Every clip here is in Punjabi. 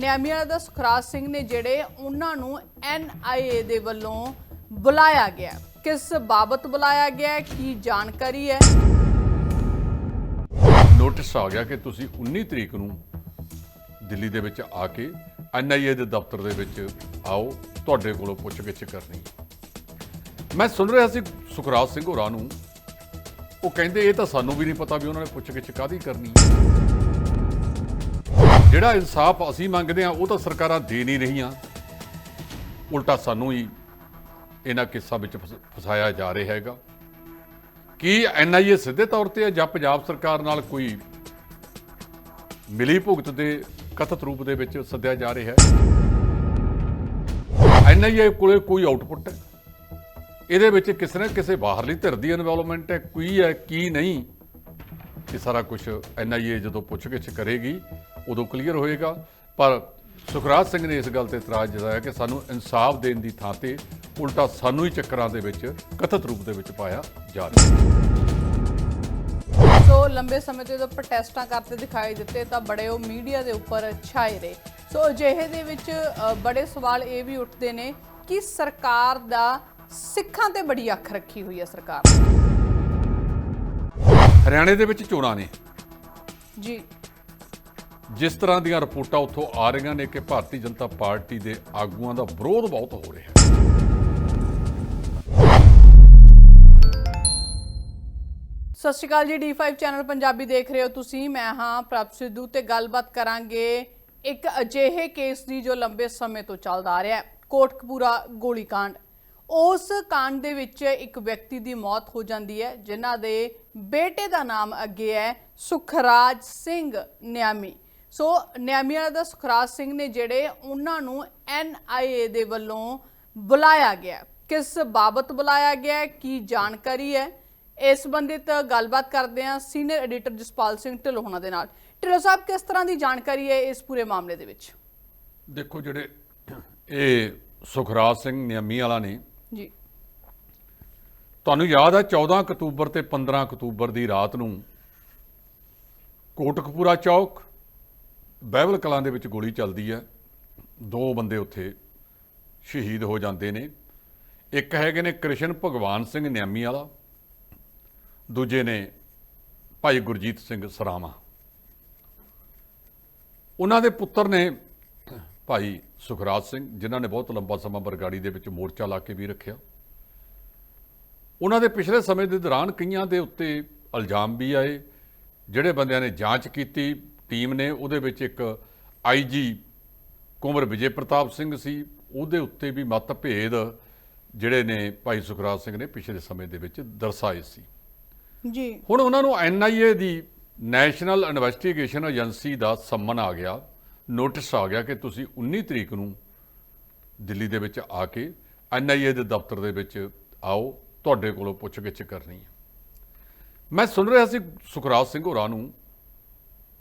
ਨਿਆਮੀਆਂ ਦਾ ਸੁਖਰਾਜ ਸਿੰਘ ਨੇ ਜਿਹੜੇ ਉਹਨਾਂ ਨੂੰ ਐਨਆਈਏ ਦੇ ਵੱਲੋਂ ਬੁਲਾਇਆ ਗਿਆ। ਕਿਸ ਬਾਬਤ ਬੁਲਾਇਆ ਗਿਆ, ਕੀ ਜਾਣਕਾਰੀ ਹੈ? ਨੋਟਿਸ ਆ ਗਿਆ ਕਿ ਤੁਸੀਂ 19 ਤਰੀਕ ਨੂੰ ਦਿੱਲੀ ਦੇ ਵਿੱਚ ਆ ਕੇ ਐਨਆਈਏ ਦੇ ਦਫ਼ਤਰ ਦੇ ਵਿੱਚ ਆਓ, ਤੁਹਾਡੇ ਕੋਲੋਂ ਪੁੱਛਗਿੱਛ ਕਰਨੀ। ਮੈਂ ਸੁਣ ਰਿਹਾ ਸੀ ਸੁਖਰਾਜ ਸਿੰਘ ਹੋਰਾਂ ਨੂੰ, ਉਹ ਕਹਿੰਦੇ ਇਹ ਤਾਂ ਸਾਨੂੰ ਵੀ ਨਹੀਂ ਪਤਾ ਵੀ ਉਹਨਾਂ ਨੇ ਪੁੱਛਗਿੱਛ ਕਾਦੀ ਕਰਨੀ। ਜਿਹੜਾ ਇਨਸਾਫ ਅਸੀਂ ਮੰਗਦੇ ਆ ਉਹ ਤਾਂ ਸਰਕਾਰਾਂ ਦੇ ਨਹੀਂ ਰਹੀਆਂ। ਉਲਟਾ ਸਾਨੂੰ ਹੀ ਇਹਨਾਂ ਕਿੱਸਾ ਵਿੱਚ ਫਸ- ਫਸਾਇਆ ਜਾ ਰਿਹਾ ਹੈਗਾ। ਕੀ ਐਨਆਈਏ ਸਿੱਧੇ ਤੌਰ ਤੇ ਹੈ ਜਾਂ ਪੰਜਾਬ ਸਰਕਾਰ ਨਾਲ ਕੋਈ ਮਿਲੀ ਭੁਗਤ ਦੇ ਕਥਿਤ ਰੂਪ ਦੇ ਵਿੱਚ ਸੱਦਿਆ ਜਾ ਰਿਹਾ ਹੈ? ਐਨਆਈਏ ਕੋਲੇ ਕੋਈ ਆਊਟਪੁੱਟ ਹੈ? ਇਹਦੇ ਵਿੱਚ ਕਿਸੇ ਨਾ ਕਿਸੇ ਬਾਹਰਲੀ ਧਿਰ ਦੀ ਇਨਵੋਲਵਮੈਂਟ ਹੈ, ਕੋਈ ਹੈ, ਕੀ ਨਹੀਂ? ਇਹ ਸਾਰਾ ਕੁਝ ਐਨਆਈਏ ਜਦੋਂ ਪੁੱਛਗਿੱਛ ਕਰੇਗੀ ਉਦੋਂ ਕਲੀਅਰ ਹੋਏਗਾ। ਪਰ ਸੁਖਰਾਜ ਸਿੰਘ ਨੇ ਇਸ ਗੱਲ ਤੇ ਇਤਰਾਜ਼ ਜਤਾਇਆ ਕਿ ਸਾਨੂੰ ਇਨਸਾਫ ਦੇਣ ਦੀ ਥਾਂ ਤੇ ਉਲਟਾ ਸਾਨੂੰ ਹੀ ਚੱਕਰਾਂ ਦੇ ਵਿੱਚ ਕਥਿਤ ਰੂਪ ਦੇ ਵਿੱਚ ਪਾਇਆ ਜਾ ਰਿਹਾ ਹੈ। ਸੋ ਲੰਬੇ ਸਮੇਂ ਤੋਂ ਜਦੋਂ ਪ੍ਰੋਟੈਸਟਾਂ ਕਰਦੇ ਦਿਖਾਈ ਦਿੱਤੇ ਤਾਂ ਬੜੇ ਉਹ ਮੀਡੀਆ ਦੇ ਉੱਪਰ ਛਾਏ ਰਹੇ। ਸੋ ਅਜਿਹੇ ਦੇ ਵਿੱਚ ਬੜੇ ਸਵਾਲ ਇਹ ਵੀ ਉੱਠਦੇ ਨੇ ਕਿ ਸਰਕਾਰ ਦਾ ਸਿੱਖਾਂ ਤੇ ਬੜੀ ਅੱਖ ਰੱਖੀ ਹੋਈ ਹੈ ਸਰਕਾਰ। ਹਰਿਆਣੇ ਦੇ ਵਿੱਚ ਚੋਣਾਂ ਨੇ। ਜੀ। ਜਿਸ ਤਰ੍ਹਾਂ ਦੀਆਂ ਰਿਪੋਰਟਾਂ ਉੱਥੋਂ ਆ ਰਹੀਆਂ ਨੇ ਕਿ ਭਾਰਤੀ ਜਨਤਾ ਪਾਰਟੀ ਦੇ ਆਗੂਆਂ ਦਾ ਵਿਰੋਧ ਬਹੁਤ ਹੋ ਰਿਹਾ ਹੈ। ਸਤਿ ਸ਼੍ਰੀ ਅਕਾਲ ਜੀ D5 ਚੈਨਲ ਪੰਜਾਬੀ ਦੇਖ ਰਹੇ ਹੋ ਤੁਸੀਂ। ਮੈਂ ਹਾਂ ਪ੍ਰਭ ਸਿੱਧੂ ਤੇ ਗੱਲਬਾਤ ਕਰਾਂਗੇ ਇੱਕ ਅਜਿਹੇ ਕੇਸ ਦੀ ਜੋ ਲੰਬੇ ਸਮੇਂ ਤੋਂ ਚੱਲਦਾ ਆ ਰਿਹਾ ਹੈ, ਕੋਟਕਪੂਰਾ ਗੋਲੀकांड ਉਸ ਕਾਂਡ ਦੇ ਵਿੱਚ ਇੱਕ ਵਿਅਕਤੀ ਦੀ ਮੌਤ ਹੋ ਜਾਂਦੀ ਹੈ, ਜਿਨ੍ਹਾਂ ਦੇ ਬੇਟੇ ਦਾ ਨਾਮ ਅੱਗੇ ਹੈ ਸੁਖਰਾਜ ਸਿੰਘ ਨਿਆਮੀ। ਸੋ ਨਿਆਮੀਆਂ ਦਾ ਸੁਖਰਾਜ ਸਿੰਘ ਨੇ ਜਿਹੜੇ ਉਹਨਾਂ ਨੂੰ ਐਨਆਈਏ ਦੇ ਵੱਲੋਂ ਬੁਲਾਇਆ ਗਿਆ ਕਿਸ ਬਾਬਤ ਬੁਲਾਇਆ ਗਿਆ? ਕੀ ਜਾਣਕਾਰੀ ਹੈ? ਇਸ ਸੰਬੰਧਿਤ ਗੱਲਬਾਤ ਕਰਦੇ ਹਾਂ ਸੀਨੀਅਰ ਐਡੀਟਰ ਜਸਪਾਲ ਸਿੰਘ ਢਿੱਲੋਂ ਦੇ ਨਾਲ। ਢਿੱਲੋਂ ਸਾਹਿਬ ਕਿਸ ਤਰ੍ਹਾਂ ਦੀ ਜਾਣਕਾਰੀ ਹੈ ਇਸ ਪੂਰੇ ਮਾਮਲੇ ਦੇ ਵਿੱਚ? ਦੇਖੋ ਜਿਹੜੇ ਇਹ ਸੁਖਰਾਜ ਸਿੰਘ ਨਿਯਮੀ ਵਾਲਾ ਨੇ ਜੀ। ਤੁਹਾਨੂੰ ਯਾਦ ਹੈ 14 ਅਕਤੂਬਰ ਤੇ 15 ਅਕਤੂਬਰ ਦੀ ਰਾਤ ਨੂੰ ਕੋਟਕਪੂਰਾ ਚੌਕ ਬਹਿਬਲ ਕਲਾਂ ਦੇ ਵਿੱਚ ਗੋਲੀ ਚੱਲਦੀ ਹੈ। ਦੋ ਬੰਦੇ ਉੱਥੇ ਸ਼ਹੀਦ ਹੋ ਜਾਂਦੇ ਨੇ। ਇੱਕ ਹੈਗੇ ਨੇ ਕ੍ਰਿਸ਼ਨ ਭਗਵਾਨ ਸਿੰਘ ਨਿਆਮੀ ਵਾਲਾ। ਦੂਜੇ ਨੇ ਭਾਈ ਗੁਰਜੀਤ ਸਿੰਘ ਸਰਾਵਾ ਉਹਨਾਂ ਦੇ ਪੁੱਤਰ ਨੇ ਭਾਈ ਸੁਖਰਾਜ ਸਿੰਘ, ਜਿਨ੍ਹਾਂ ਨੇ ਬਹੁਤ ਲੰਬਾ ਸਮਾਂ ਬਰਗਾੜੀ ਦੇ ਵਿੱਚ ਮੋਰਚਾ ਲਾ ਕੇ ਵੀ ਰੱਖਿਆ। ਉਹਨਾਂ ਦੇ ਪਿਛਲੇ ਸਮੇਂ ਦੇ ਦੌਰਾਨ ਕਈਆਂ ਦੇ ਉੱਤੇ ਇਲਜ਼ਾਮ ਵੀ ਆਏ, ਜਿਹੜੇ ਬੰਦਿਆਂ ਨੇ ਜਾਂਚ ਕੀਤੀ। ਟੀਮ ਨੇ ਉਹਦੇ ਵਿੱਚ ਇੱਕ ਆਈਜੀ ਕੁੰਵਰ ਵਿਜੇ ਪ੍ਰਤਾਪ ਸਿੰਘ ਸੀ। ਉਹਦੇ ਉੱਤੇ ਵੀ ਮਤ ਭੇਦ ਜਿਹੜੇ ਨੇ ਭਾਈ ਸੁਖਰਾਜ ਸਿੰਘ ਨੇ ਪਿਛਲੇ ਸਮੇਂ ਦੇ ਵਿੱਚ ਦਰਸਾਏ ਸੀ। ਜੀ। ਹੁਣ ਉਹਨਾਂ ਨੂੰ ਐਨਆਈਏ ਦੀ ਨੈਸ਼ਨਲ ਇਨਵੈਸਟੀਗੇਸ਼ਨ ਏਜੰਸੀ ਦਾ ਸੰਮਨ ਆ ਗਿਆ। ਨੋਟਿਸ ਆ ਗਿਆ ਕਿ ਤੁਸੀਂ 19 ਤਰੀਕ ਨੂੰ ਦਿੱਲੀ ਦੇ ਵਿੱਚ ਆ ਕੇ ਐਨਆਈਏ ਦੇ ਦਫ਼ਤਰ ਦੇ ਵਿੱਚ ਆਓ ਤੁਹਾਡੇ ਕੋਲੋਂ ਪੁੱਛਗਿੱਛ ਕਰਨੀ ਹੈ। ਮੈਂ ਸੁਣ ਰਿਹਾ ਸੀ ਸੁਖਰਾਜ ਸਿੰਘ ਹੋਰਾਂ ਨੂੰ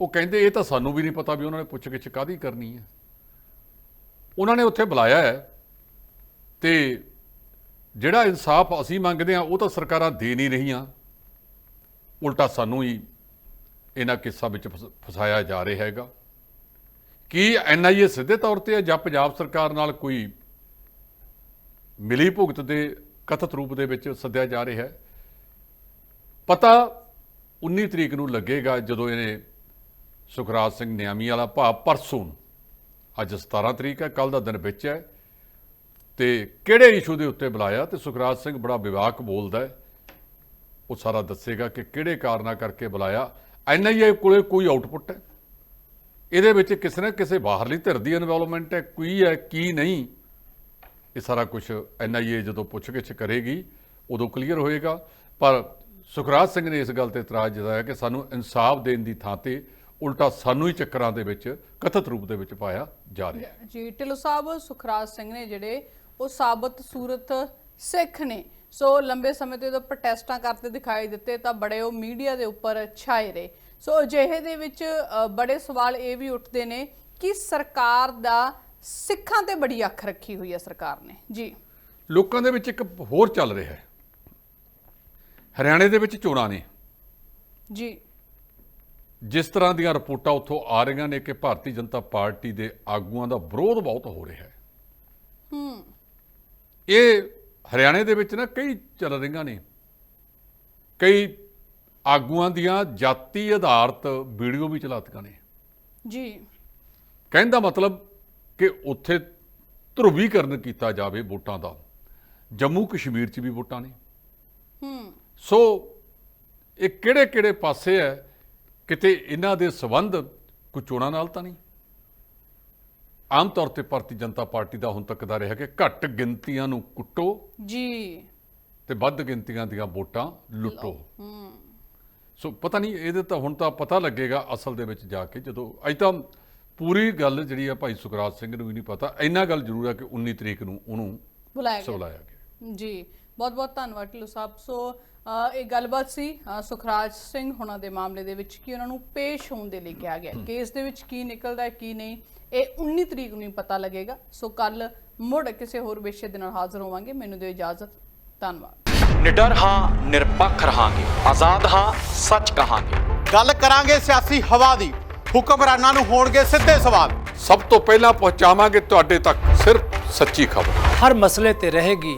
ਉਹ ਕਹਿੰਦੇ, ਇਹ ਤਾਂ ਸਾਨੂੰ ਵੀ ਨਹੀਂ ਪਤਾ ਵੀ ਉਹਨਾਂ ਨੇ ਪੁੱਛਗਿੱਛ ਕਾਦੀ ਕਰਨੀ ਹੈ। ਉਹਨਾਂ ਨੇ ਉੱਥੇ ਬੁਲਾਇਆ ਹੈ ਤੇ ਜਿਹੜਾ ਇਨਸਾਫ ਅਸੀਂ ਮੰਗਦੇ ਆ ਉਹ ਤਾਂ ਸਰਕਾਰਾਂ ਦੇ ਨਹੀਂ ਰਹੀਆਂ। ਉਲਟਾ ਸਾਨੂੰ ਹੀ ਇਹਨਾਂ ਕਿੱਸਾ ਵਿੱਚ ਫਸ- ਫਸਾਇਆ ਜਾ ਰਿਹਾ ਹੈਗਾ। ਕੀ ਐਨਆਈਏ ਸਿੱਧੇ ਤੌਰ ਤੇ ਜਾਂ ਪੰਜਾਬ ਸਰਕਾਰ ਨਾਲ ਕੋਈ ਮਿਲੀ ਭੁਗਤ ਦੇ ਕਥਿਤ ਰੂਪ ਦੇ ਵਿੱਚ ਸੱਦਿਆ ਜਾ ਰਿਹਾ ਹੈ? ਪਤਾ 19 ਤਰੀਕ ਨੂੰ ਲੱਗੇਗਾ ਜਦੋਂ ਇਹਨੇ ਸੁਖਰਾਜ ਸਿੰਘ ਨਿਆਮੀ ਵਾਲਾ ਭਾਵ ਪਰਸੋਂ ਅੱਜ 17 ਤਰੀਕ ਹੈ ਕੱਲ ਦਾ ਦਿਨ ਵਿੱਚ ਹੈ। ਤੇ ਕਿਹੜੇ ਇਸ਼ੂ ਦੇ ਉੱਤੇ ਬੁਲਾਇਆ? ਤੇ ਸੁਖਰਾਜ ਸਿੰਘ ਬੜਾ ਵਿਵਾਕ ਬੋਲਦਾ ਹੈ। ਉਹ ਸਾਰਾ ਦੱਸੇਗਾ ਕਿ ਕਿਹੜੇ ਕਾਰਨਾਂ ਕਰਕੇ ਬੁਲਾਇਆ। ਐਨਆਈਏ ਕੋਲੇ ਕੋਈ ਆਊਟਪੁੱਟ ਹੈ। ਇਹਦੇ ਵਿੱਚ ਕਿਸੇ ਨਾ ਕਿਸੇ ਬਾਹਰਲੀ ਧਿਰ ਦੀ ਇਨਵੋਲਵਮੈਂਟ ਹੈ। ਕੀ ਹੈ, ਕੀ ਨਹੀਂ? ਇਹ ਸਾਰਾ ਕੁਝ ਐਨਆਈਏ ਜਦੋਂ ਪੁੱਛਗਿੱਛ ਕਰੇਗੀ, ਉਦੋਂ ਕਲੀਅਰ ਹੋਏਗਾ। ਪਰ ਸੁਖਰਾਜ ਸਿੰਘ ਨੇ ਇਸ ਗੱਲ ਤੇ ਇਤਰਾਜ਼ ਜਤਾਇਆ ਕਿ ਸਾਨੂੰ ਇਨਸਾਫ ਦੇਣ ਦੀ ਥਾਂ ਤੇ ਉਲਟਾ ਸਾਨੂੰ ਹੀ ਚੱਕਰਾਂ ਦੇ ਵਿੱਚ ਕਥਿਤ ਰੂਪ ਦੇ ਵਿੱਚ ਪਾਇਆ ਜਾ ਰਿਹਾ ਹੈ। ਜੀ ਢਿੱਲੋਂ ਸਾਹਿਬ ਸੁਖਰਾਜ ਸਿੰਘ ਨੇ ਜਿਹੜੇ ਉਹ ਸਾਬਤ ਸੂਰਤ ਸਿੱਖ ਨੇ। ਸੋ ਲੰਬੇ ਸਮੇਂ ਤੋਂ ਜਦੋਂ ਪ੍ਰੋਟੈਸਟਾਂ ਕਰਦੇ ਦਿਖਾਈ ਦਿੱਤੇ ਤਾਂ ਬੜੇ ਉਹ ਮੀਡੀਆ ਦੇ ਉੱਪਰ ਛਾਏ ਰਹੇ। ਸੋ ਅਜਿਹੇ ਦੇ ਵਿੱਚ ਬੜੇ ਸਵਾਲ ਇਹ ਵੀ ਉੱਠਦੇ ਨੇ ਕਿ ਸਰਕਾਰ ਦਾ ਸਿੱਖਾਂ ਤੇ ਬੜੀ ਅੱਖ ਰੱਖੀ ਹੋਈ ਹੈ ਸਰਕਾਰ ਨੇ। ਜੀ। ਲੋਕਾਂ ਦੇ ਵਿੱਚ ਇੱਕ ਹੋਰ ਚੱਲ ਰਿਹਾ ਹੈ। ਹਰਿਆਣੇ ਦੇ ਵਿੱਚ ਚੋਣਾਂ ਨੇ। ਜੀ। ਜਿਸ ਤਰ੍ਹਾਂ ਦੀਆਂ ਰਿਪੋਰਟਾਂ ਉੱਥੋਂ ਆ ਰਹੀਆਂ ਨੇ ਕਿ ਭਾਰਤੀ ਜਨਤਾ ਪਾਰਟੀ ਦੇ ਆਗੂਆਂ ਦਾ ਵਿਰੋਧ ਬਹੁਤ ਹੋ ਰਿਹਾ ਹੈ। ਹੂੰ। ਇਹ ਹਰਿਆਣੇ ਦੇ ਵਿੱਚ ਨਾ ਕਈ ਚੱਲ ਰਹੀਆਂ ਨੇ। ਕਈ ਆਗੂਆਂ ਦੀਆਂ ਜਾਤੀ ਆਧਾਰਿਤ ਵੀਡੀਓ ਵੀ ਚਲਾਤੀਆਂ ਨੇ। ਜੀ। ਕਹਿਣ ਦਾ ਮਤਲਬ ਕਿ ਉੱਥੇ ਧਰੁਵੀਕਰਨ ਕੀਤਾ ਜਾਵੇ ਵੋਟਾਂ ਦਾ। ਜੰਮੂ ਕਸ਼ਮੀਰ 'ਚ ਵੀ ਵੋਟਾਂ ਨੇ। ਹੂੰ। ਸੋ ਇਹ ਕਿਹੜੇ ਕਿਹੜੇ ਪਾਸੇ ਹੈ? ਕਿਤੇ ਇਹਨਾਂ ਦੇ ਸਬੰਧ ਕੋਈ ਚੋਣਾਂ ਨਾਲ ਤਾਂ ਨਹੀਂ? ਆਮ ਤੌਰ ਤੇ ਭਾਰਤੀ ਜਨਤਾ ਪਾਰਟੀ ਦਾ ਹੁਣ ਤੱਕ ਦਾ ਰਿਹਾ ਕਿ ਘੱਟ ਗਿਣਤੀਆਂ ਨੂੰ ਕੁੱਟੋ ਜੀ। ਤੇ ਵੱਧ ਗਿਣਤੀਆਂ ਦੀਆਂ ਵੋਟਾਂ ਲੁੱਟੋ। ਹੂੰ। ਸੋ ਪਤਾ ਨਹੀਂ ਇਹਦੇ ਤਾਂ ਹੁਣ ਤਾਂ ਪਤਾ ਲੱਗੇਗਾ ਅਸਲ ਦੇ ਵਿੱਚ ਜਾ ਕੇ। ਜਦੋਂ ਅਜ ਤਾਂ ਪੂਰੀ ਗੱਲ ਜਿਹੜੀ ਆ ਭਾਈ ਸੁਖਰਾਜ ਸਿੰਘ ਨੂੰ ਵੀ ਨਹੀਂ ਪਤਾ ਇੰਨਾ ਗੱਲ ਜ਼ਰੂਰ ਹੈ ਕਿ 19 ਤਰੀਕ ਨੂੰ ਉਹਨੂੰ ਬੁਲਾਇਆ ਗਿਆ। ਜੀ। ਬਹੁਤ ਬਹੁਤ ਧੰਨਵਾਦ ਢਿੱਲੋਂ ਸਾਹਿਬ। ਸੋ ਇਹ ਗੱਲਬਾਤ ਸੀ ਸੁਖਰਾਜ ਸਿੰਘ ਹੁਣਾਂ ਦੇ ਮਾਮਲੇ ਦੇ ਵਿੱਚ ਕਿ ਉਹਨਾਂ ਨੂੰ ਪੇਸ਼ ਹੋਣ ਦੇ ਲਈ ਕਿਹਾ ਗਿਆ। ਕੇਸ ਦੇ ਵਿੱਚ ਕੀ ਨਿਕਲਦਾ ਹੈ ਕੀ ਨਹੀਂ ਇਹ 19 ਤਰੀਕ ਨੂੰ ਹੀ ਪਤਾ ਲੱਗੇਗਾ। ਸੋ ਕੱਲ ਮੁੜ ਕਿਸੇ ਹੋਰ ਵਿਸ਼ੇ ਦੇ ਨਾਲ ਹਾਜ਼ਰ ਹੋਵਾਂਗੇ। ਮੈਨੂੰ ਦਿਓ ਇਜਾਜ਼ਤ। ਧੰਨਵਾਦ। ਨਿਡਰ ਹਾਂ ਨਿਰਪੱਖ ਰਹਾਂਗੇ। ਆਜ਼ਾਦ ਹਾਂ ਸੱਚ ਕਹਾਂਗੇ। ਗੱਲ ਕਰਾਂਗੇ ਸਿਆਸੀ ਹਵਾ ਦੀ। ਹੁਕਮਰਾਨਾਂ ਨੂੰ ਹੋਣਗੇ ਸਿੱਧੇ ਸਵਾਲ। ਸਭ ਤੋਂ ਪਹਿਲਾਂ ਪਹੁੰਚਾਵਾਂਗੇ ਤੁਹਾਡੇ ਤੱਕ ਸਿਰਫ ਸੱਚੀ ਖਬਰ। ਹਰ ਮਸਲੇ ਤੇ ਰਹੇਗੀ